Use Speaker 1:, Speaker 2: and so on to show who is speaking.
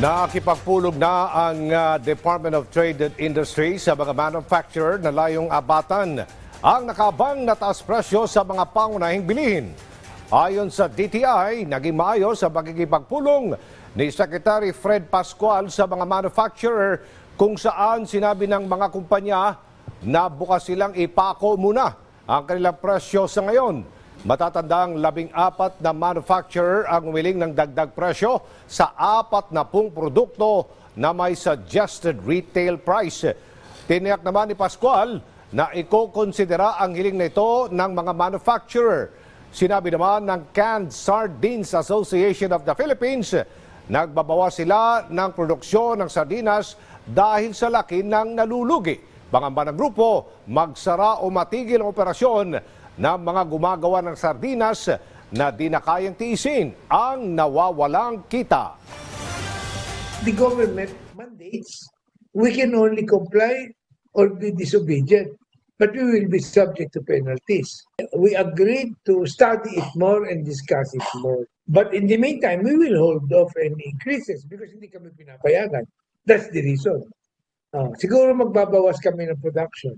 Speaker 1: Nakipagpulog na ang ah, Department of Trade and Industry sa mga manufacturer na layong abatan ang nakabang na taas presyo sa mga pangunahing bilihin. Ayon sa DTI, naging maayos ang pagkikipagpulong ni Secretary Fred Pascual sa mga manufacturer kung saan sinabi ng mga kumpanya na bukas silang ipako muna ang kanilang presyo sa ngayon. Matatandang labing apat na manufacturer ang umiling ng dagdag presyo sa apat na pung produkto na may suggested retail price. Tiniyak naman ni Pascual na ikokonsidera ang hiling na ito ng mga manufacturer. Sinabi naman ng Canned Sardines Association of the Philippines, nagbabawa sila ng produksyon ng sardinas dahil sa laki ng nalulugi. Pangamba ng grupo, magsara o matigil ang operasyon ng mga gumagawa ng sardinas na di na kayang tiisin ang nawawalang kita.
Speaker 2: the government mandates, we can only comply or be disobedient, but we will be subject to penalties. We agreed to study it more and discuss it more. But in the meantime, we will hold off any increases because hindi kami pinapayagan. That's the reason. Ah, siguro magbabawas kami ng production.